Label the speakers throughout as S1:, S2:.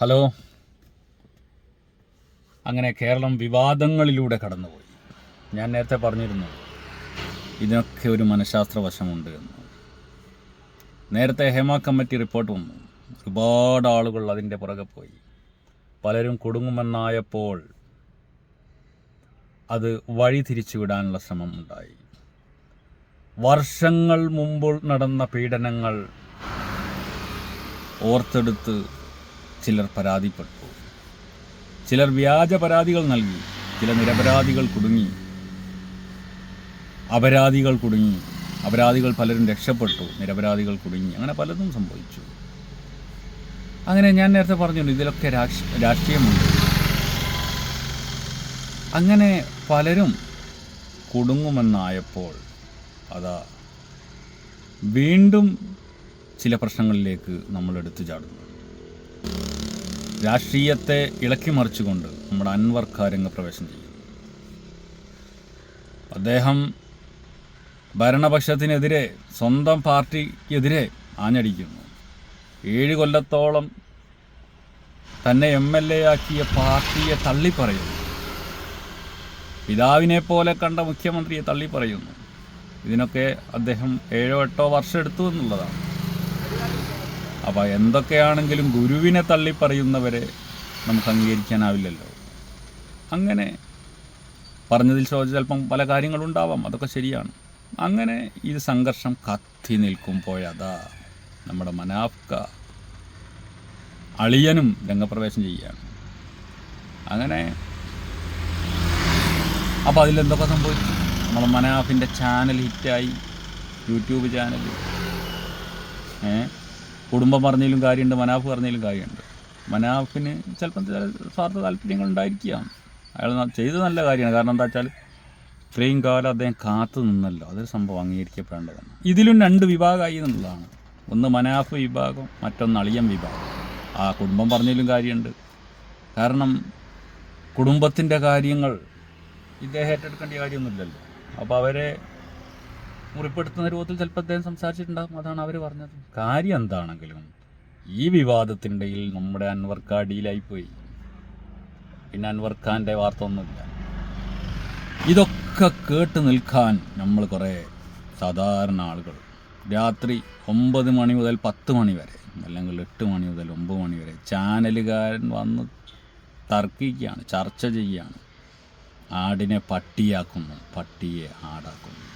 S1: Hello. അങ്ങനെ കേരളം വിവാദങ്ങളിലൂടെ കടന്നുപോയി. ഞാൻ നേരത്തെ പറഞ്ഞിരുന്നു ഇതിനൊക്കെ ഒരു മനഃശാസ്ത്ര വശമുണ്ട് എന്ന്. നേരത്തെ ഹേമ കമ്മിറ്റി റിപ്പോർട്ട് വന്നു. ഒരുപാട് ആളുകൾ അതിന്റെ പുറകെ പോയി. പലരും കുടുങ്ങുമെന്നായപ്പോൾ അത് വഴി തിരിച്ചുവിടാനുള്ള ശ്രമം ഉണ്ടായി. വർഷങ്ങൾ മുമ്പ് നടന്ന പീഡനങ്ങൾ ഓർത്തെടുത്ത് ചിലർ പരാതിപ്പെട്ടു. ചിലർ വ്യാജ പരാതികൾ നൽകി ചില നിരപരാധികൾ കുടുങ്ങി. അപരാധികൾ കുടുങ്ങി. അപരാധികൾ പലരും രക്ഷപ്പെട്ടു നിരപരാധികൾ കുടുങ്ങി. അങ്ങനെ പലതും സംഭവിച്ചു. അങ്ങനെ ഞാൻ നേരത്തെ പറഞ്ഞു ഇതിലൊക്കെ രാഷ് രാഷ്ട്രീയമുണ്ട്. അങ്ങനെ പലരും കുടുങ്ങുമെന്നായപ്പോൾ അതാ വീണ്ടും ചില പ്രശ്നങ്ങളിലേക്ക് നമ്മൾ എടുത്തു ചാടുന്നു. രാഷ്ട്രീയത്തെ ഇളക്കി മറിച്ചുകൊണ്ട് നമ്മുടെ അൻവർ കാര്യങ്ങൾ രംഗപ്രവേശം ചെയ്യും. അദ്ദേഹം ഭരണപക്ഷത്തിനെതിരെ സ്വന്തം പാർട്ടിക്കെതിരെ ആഞ്ഞടിക്കുന്നു. ഏഴ് കൊല്ലത്തോളം തന്നെ എം എൽ എ ആക്കിയ പാർട്ടിയെ തള്ളിപ്പറയുന്നു. പിതാവിനെ പോലെ കണ്ട മുഖ്യമന്ത്രിയെ തള്ളിപ്പറയുന്നു. ഇതിനൊക്കെ അദ്ദേഹം ഏഴോ എട്ടോ വർഷം എടുത്തു എന്നുള്ളതാണ്. അപ്പോൾ എന്തൊക്കെയാണെങ്കിലും ഗുരുവിനെ തള്ളിപ്പറയുന്നവരെ നമുക്ക് അംഗീകരിക്കാനാവില്ലല്ലോ. അങ്ങനെ പറഞ്ഞതിൽ ചോദിച്ച ചിലപ്പം പല കാര്യങ്ങളുണ്ടാവാം അതൊക്കെ ശരിയാണ്. അങ്ങനെ ഈ സംഘർഷം കത്തി നിൽക്കുമ്പോഴതാ നമ്മുടെ മനാഫ്ക അളിയനും രംഗപ്രവേശം ചെയ്യുകയാണ്. അങ്ങനെ അപ്പോൾ അതിലെന്തൊക്കെ സംഭവിച്ചു? നമ്മളെ മനാഫിന്റെ ചാനൽ ഹിറ്റായി യൂട്യൂബ് ചാനൽ ഏ? കുടുംബം പറഞ്ഞതിലും കാര്യമുണ്ട് മനാഫ് പറഞ്ഞതിലും കാര്യമുണ്ട്. മനാഫിന് ചിലപ്പം ചില സ്വാർത്ഥ താല്പര്യങ്ങൾ ഉണ്ടായിരിക്കാം. അയാൾ ചെയ്ത് നല്ല കാര്യമാണ്. കാരണം എന്താ വെച്ചാൽ ഇത്രയും കാലം അദ്ദേഹം കാത്തു നിന്നല്ലോ. അതൊരു സംഭവം അംഗീകരിക്കപ്പെടേണ്ടതാണ്. ഇതിലും രണ്ട് വിഭാഗമായി എന്നുള്ളതാണ്. ഒന്ന് മനാഫ് വിഭാഗം മറ്റൊന്ന് അളിയൻ വിഭാഗം. ആ കുടുംബം പറഞ്ഞതിലും കാര്യമുണ്ട്. കാരണം കുടുംബത്തിന്റെ കാര്യങ്ങൾ ഇദ്ദേഹം ഏറ്റെടുക്കേണ്ട കാര്യമൊന്നുമില്ലല്ലോ. അപ്പോൾ അവരെ മുറിപ്പെടുത്തുന്ന രൂപത്തിൽ ചിലപ്പോൾ അദ്ദേഹം സംസാരിച്ചിട്ടുണ്ടാകും. അതാണ് അവർ പറഞ്ഞത്. കാര്യം എന്താണെങ്കിലും ഈ വിവാദത്തിന്റെ നമ്മുടെ അൻവർ കാഡിയിലായി പോയി പിന്നെ അൻവർ ഖാന്റെ വാർത്ത ഒന്നുമില്ല. ഇതൊക്കെ കേട്ട് നിൽക്കാൻ നമ്മൾ കുറേ സാധാരണ ആളുകൾ. രാത്രി ഒമ്പത് മണി മുതൽ പത്ത് മണി വരെ അല്ലെങ്കിൽ എട്ട് മണി മുതൽ ഒമ്പത് മണി വരെ ചാനലുകാരൻ വന്ന് തർക്കിക്കുകയാണ് ചർച്ച ചെയ്യുകയാണ്. ആടിനെ പട്ടിയാക്കുന്നു പട്ടിയെ ആടാക്കുന്നു.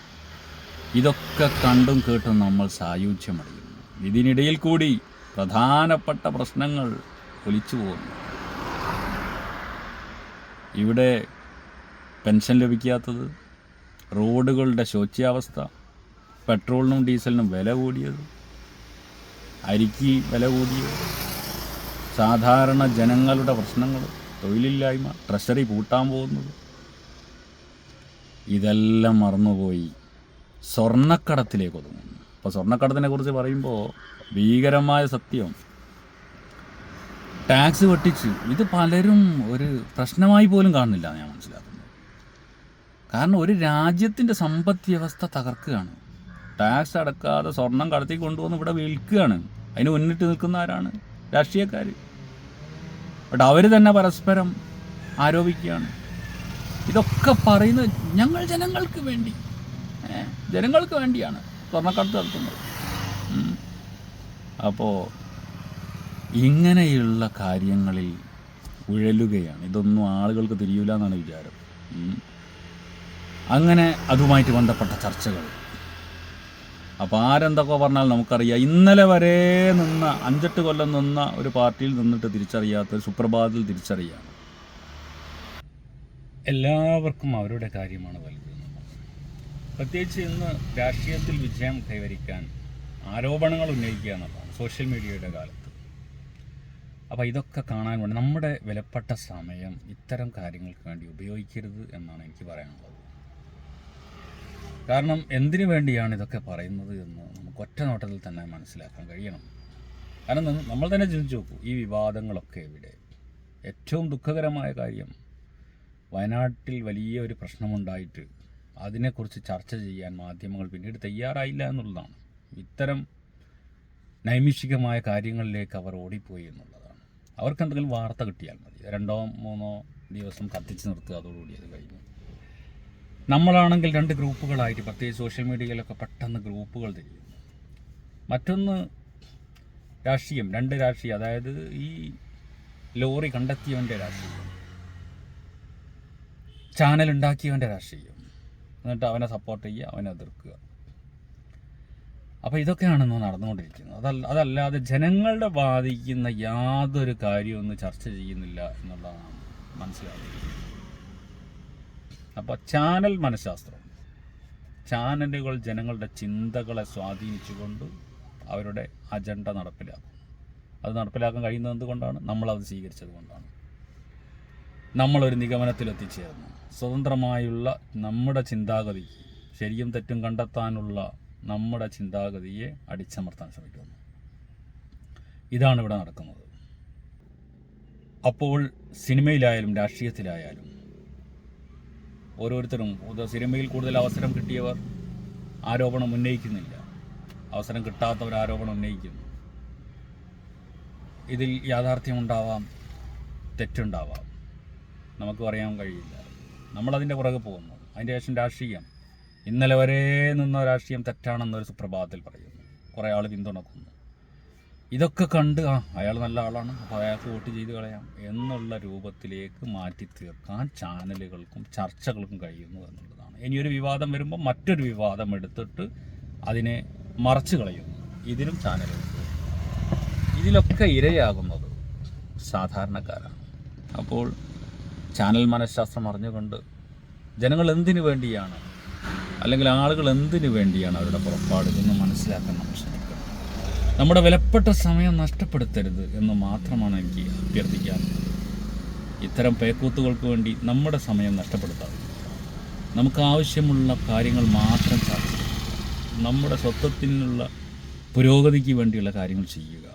S1: ഇതൊക്കെ കണ്ടും കേട്ടും നമ്മൾ സായുജ്യമടയുന്നു ഇതിനിടയിൽ കൂടി പ്രധാനപ്പെട്ട പ്രശ്നങ്ങൾ ഒലിച്ചു പോകുന്നു. ഇവിടെ പെൻഷൻ ലഭിക്കാത്തത് റോഡുകളുടെ ശോച്യാവസ്ഥ പെട്രോളിനും ഡീസലിനും വില കൂടിയത് അരിക്ക് വില കൂടിയത് സാധാരണ ജനങ്ങളുടെ പ്രശ്നങ്ങൾ തൊഴിലില്ലായ്മ ട്രഷറി പൂട്ടാൻ പോകുന്നത് ഇതെല്ലാം മറന്നുപോയി. സ്വർണക്കടത്തിലേക്ക് ഒതുങ്ങുന്നു അപ്പോൾ സ്വർണക്കടത്തിനെ കുറിച്ച് പറയുമ്പോൾ ഭീകരമായ സത്യം. ടാക്സ് വെട്ടിച്ച് ഇത് പലരും ഒരു പ്രശ്നമായി പോലും കാണുന്നില്ല ഞാൻ മനസ്സിലാക്കുന്നത്. കാരണം ഒരു രാജ്യത്തിന്റെ സമ്പദ് വ്യവസ്ഥ തകർക്കുകയാണ്. ടാക്സ് അടക്കാതെ സ്വർണം കടത്തി കൊണ്ടുവന്ന് ഇവിടെ വിൽക്കുകയാണ്. അതിന് മുന്നിട്ട് നിൽക്കുന്ന ആരാണ്? രാഷ്ട്രീയക്കാർ ബട്ട് അവർ തന്നെ പരസ്പരം ആരോപിക്കുകയാണ്. ഇതൊക്കെ പറയുന്നത് ഞങ്ങൾ ജനങ്ങൾക്ക് വേണ്ടി. ജനങ്ങൾക്ക് വേണ്ടിയാണ് സ്വർണക്കടത്ത് നടത്തുന്നത്. അപ്പോൾ ഇങ്ങനെയുള്ള കാര്യങ്ങളിൽ ഉഴലുകയാണ്. ഇതൊന്നും ആളുകൾക്ക് തിരിയൂല എന്നാണ് വിചാരം. അങ്ങനെ അതുമായിട്ട് ബന്ധപ്പെട്ട ചർച്ചകൾ. അപ്പോൾ ആരെന്തൊക്കെ പറഞ്ഞാൽ നമുക്കറിയാം. ഇന്നലെ വരെ നിന്ന അഞ്ചെട്ട് കൊല്ലം നിന്ന ഒരു പാർട്ടിയിൽ നിന്നിട്ട് തിരിച്ചറിയാത്ത സുപ്രഭാതത്തിൽ തിരിച്ചറിയാണ്. എല്ലാവർക്കും അവരുടെ കാര്യമാണ് വലുത്. പ്രത്യേകിച്ച് ഇന്ന് രാഷ്ട്രീയത്തിൽ വിജയം കൈവരിക്കാൻ ആരോപണങ്ങൾ ഉന്നയിക്കുക എന്നുള്ളതാണ് സോഷ്യൽ മീഡിയയുടെ കാലത്ത്. അപ്പോൾ ഇതൊക്കെ കാണാൻ വേണ്ടി നമ്മുടെ വിലപ്പെട്ട സമയം ഇത്തരം കാര്യങ്ങൾക്ക് വേണ്ടി ഉപയോഗിക്കരുത് എന്നാണ് എനിക്ക് പറയാനുള്ളത്. കാരണം എന്തിനു വേണ്ടിയാണ് ഇതൊക്കെ പറയുന്നത് എന്ന് നമുക്ക് ഒറ്റ നോട്ടത്തിൽ തന്നെ മനസ്സിലാക്കാൻ കഴിയണം. കാരണം നമ്മൾ തന്നെ ചിന്തിച്ചു നോക്കൂ ഈ വിവാദങ്ങളൊക്കെ ഇവിടെ ഏറ്റവും ദുഃഖകരമായ കാര്യം വയനാട്ടിൽ വലിയ ഒരു പ്രശ്നമുണ്ടായിട്ട് അതിനെക്കുറിച്ച് ചർച്ച ചെയ്യാൻ മാധ്യമങ്ങൾ പിന്നീട് തയ്യാറായില്ല എന്നുള്ളതാണ്. ഇത്തരം നൈമിഷികമായ കാര്യങ്ങളിലേക്ക് അവർ ഓടിപ്പോയി എന്നുള്ളതാണ്. അവർക്ക് എന്തെങ്കിലും വാർത്ത കിട്ടിയാൽ മതി. രണ്ടോ മൂന്നോ ദിവസം കത്തിച്ച് നിർത്തുക അതോടുകൂടി അത് കഴിഞ്ഞു. നമ്മളാണെങ്കിൽ രണ്ട് ഗ്രൂപ്പുകളായിട്ട് പ്രത്യേകിച്ച് സോഷ്യൽ മീഡിയയിലൊക്കെ പെട്ടെന്ന് ഗ്രൂപ്പുകൾ തിരിയും മറ്റൊന്ന് രാഷ്ട്രീയം രണ്ട് രാഷ്ട്രീയം. അതായത് ഈ ലോറി കണ്ടെത്തിയവന്റെ രാഷ്ട്രീയം ചാനൽ ഉണ്ടാക്കിയവന്റെ രാഷ്ട്രീയം എന്നിട്ട് അവനെ സപ്പോർട്ട് ചെയ്യുക അവനെ എതിർക്കുക. അപ്പോൾ ഇതൊക്കെയാണ് ഇന്ന് നടന്നുകൊണ്ടിരിക്കുന്നത്. അതല്ല അതല്ലാതെ ജനങ്ങളുടെ ബാധിക്കുന്ന യാതൊരു കാര്യവും ഇന്ന് ചർച്ച ചെയ്യുന്നില്ല എന്നുള്ളതാണ് മനസ്സിലാക്കുന്നത് അപ്പോൾ ചാനൽ മനഃശാസ്ത്രം. ചാനലുകൾ ജനങ്ങളുടെ ചിന്തകളെ സ്വാധീനിച്ചുകൊണ്ട് അവരുടെ അജണ്ട നടപ്പിലാക്കും. അത് നടപ്പിലാക്കാൻ കഴിയുന്നത് എന്തുകൊണ്ടാണ്? നമ്മളത് സ്വീകരിച്ചത് കൊണ്ടാണ്. നമ്മളൊരു നിഗമനത്തിലെത്തിച്ചേർന്നു. സ്വതന്ത്രമായുള്ള നമ്മുടെ ചിന്താഗതി ശരിയും തെറ്റും കണ്ടെത്താനുള്ള നമ്മുടെ ചിന്താഗതിയെ അടിച്ചമർത്താൻ ശ്രമിക്കുന്നു. ഇതാണ് ഇവിടെ നടക്കുന്നത്. അപ്പോൾ സിനിമയിലായാലും രാഷ്ട്രീയത്തിലായാലും ഓരോരുത്തരും സിനിമയിൽ കൂടുതൽ അവസരം കിട്ടിയവർ ആരോപണം ഉന്നയിക്കുന്നില്ല. അവസരം കിട്ടാത്തവർ ആരോപണം ഉന്നയിക്കുന്നു. ഇതിൽ യാഥാർത്ഥ്യമുണ്ടാവാം തെറ്റുണ്ടാവാം. നമുക്ക് പറയാൻ കഴിയില്ല. നമ്മളതിന്റെ പുറകെ പോകുന്നു. അതിന്റെ ശേഷം രാഷ്ട്രീയം. ഇന്നലെ വരെ നിന്ന രാഷ്ട്രീയം തെറ്റാണെന്നൊരു സുപ്രഭാതത്തിൽ പറയുന്നു. കുറേ ആൾ പിന്തുണക്കുന്നു. ഇതൊക്കെ കണ്ട് ആ അയാൾ നല്ല ആളാണ് അപ്പോൾ അയാൾക്ക് വോട്ട് ചെയ്ത് കളയാം എന്നുള്ള രൂപത്തിലേക്ക് മാറ്റി തീർക്കാൻ ചാനലുകൾക്കും ചർച്ചകൾക്കും കഴിയുന്നു എന്നുള്ളതാണ്. ഇനിയൊരു വിവാദം വരുമ്പോൾ മറ്റൊരു വിവാദം എടുത്തിട്ട് അതിനെ മറച്ചു കളയുന്നു. ഇതിലും ചാനലുകൾ ഇതിലൊക്കെ ഇരയാകുന്നത് സാധാരണക്കാരാണ്. അപ്പോൾ ചാനൽ മനഃശാസ്ത്രം അറിഞ്ഞുകൊണ്ട് ജനങ്ങൾ എന്തിനു വേണ്ടിയാണ് അല്ലെങ്കിൽ ആളുകൾ എന്തിനു വേണ്ടിയാണ് അവരുടെ പുറപ്പാട് എന്ന് മനസ്സിലാക്കാൻ നമ്മൾ ശ്രമിക്കണം നമ്മുടെ വിലപ്പെട്ട സമയം നഷ്ടപ്പെടുത്തരുത് എന്ന് മാത്രമാണ് എനിക്ക് അഭ്യർത്ഥിക്കാനുള്ളത് ഇത്തരം പേക്കൂത്തുകൾക്ക് വേണ്ടി നമ്മുടെ സമയം നഷ്ടപ്പെടുത്താതെ നമുക്ക് ആവശ്യമുള്ള കാര്യങ്ങൾ മാത്രം ചർച്ച നമ്മുടെ സ്വത്വത്തിനുള്ള പുരോഗതിക്ക് വേണ്ടിയുള്ള കാര്യങ്ങൾ ചെയ്യുക.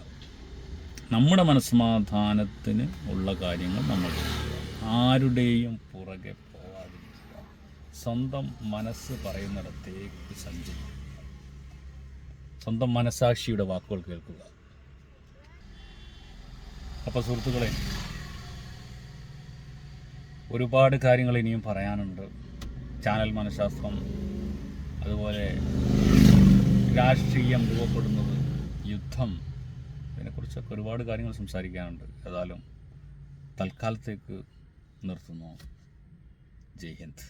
S1: നമ്മുടെ മനസ്സമാധാനത്തിന് ഉള്ള കാര്യങ്ങൾ നമ്മൾ ചെയ്യുക. ആരുടെയും പുറകെ പോവാതിരിക്കുക. സ്വന്തം മനസ്സ് പറയുന്നിടത്തേക്ക് സഞ്ചരിക്കുക. സ്വന്തം മനസാക്ഷിയുടെ വാക്കുകൾ കേൾക്കുക. അപ്പോൾ സുഹൃത്തുക്കളെ ഒരുപാട് കാര്യങ്ങൾ ഇനിയും പറയാനുണ്ട്. ചാനൽ മനഃശാസ്ത്രം അതുപോലെ രാഷ്ട്രീയം രൂപപ്പെടുന്നത് യുദ്ധം ഇതിനെക്കുറിച്ചൊക്കെ ഒരുപാട് കാര്യങ്ങൾ സംസാരിക്കാനുണ്ട്. ഏതായാലും തൽക്കാലത്തേക്ക് നിർത്തുന്നു ജയ് ഹിന്ദ്